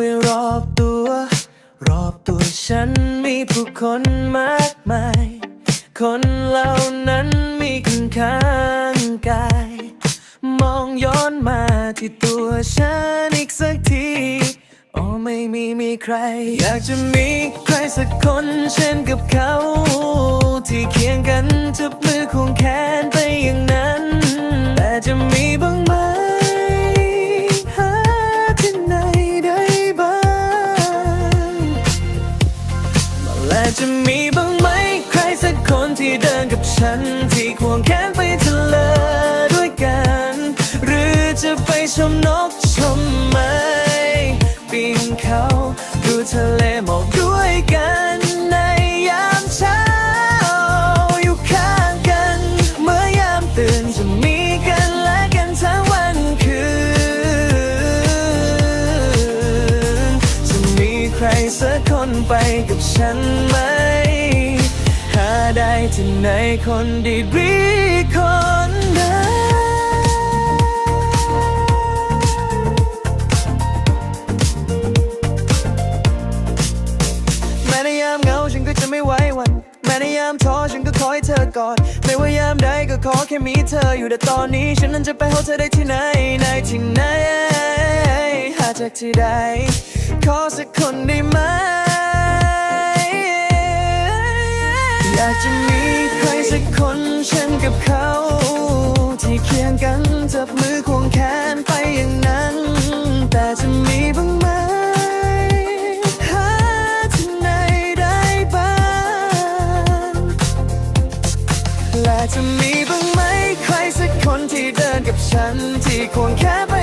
ไปรอบตัว รอบตัวฉันมีผู้คนมากมาย คนเหล่านั้นมีคุณข้างกาย มองย้อนมาที่ตัวฉันอีกสักทีโอ้ไม่มีมีใคร อยากจะมีใครสักคนเช่นกับเขา ที่เคียงกันจับมือคงแขน ฉันที่ควงแขนไปทะเลด้วยกัน หรือจะไปชมนกชมไม้ปีนเขาดูทะเลหมอกด้วยกันในยามเช้า อยู่ข้างกัน เมื่อยามตื่นจะมีกันและกันทั้งวันคืน จะมีใครสักคนไปกับฉันไหมาได้ที่ไหนคนดีดีคนนั้นแม้ในยามเหงาฉันก็จะไม่ไหวหวัน แม้ในยามท้อฉันก็ขอให้เธอกอด ไม่ว่ายามใดก็ขอแค่มีเธออยู่แต่ตอนนี้ ฉันนั้นจะไปหาเธอได้ที่ไหนในที่ไหนหาจากที่ใด กับเขา ที่เคียงกันจับมือควงแขนไปอย่างนั้น แต่จะมีบ้างไหมหาที่ไหนได้บ้างและจะมีบ้างไหมใครสักคนที่เดินกับฉันที่ควงแค่ไป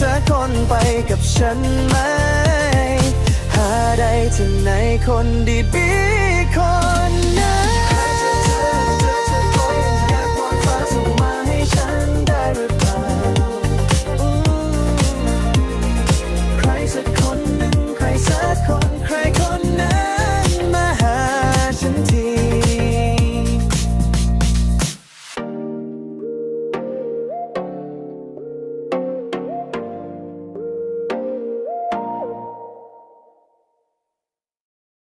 สักคนไปกับฉันไหม หาได้ที่ไหนคนดีบีคนนั้นใครสักคนหนึ่งใครสักคนใคร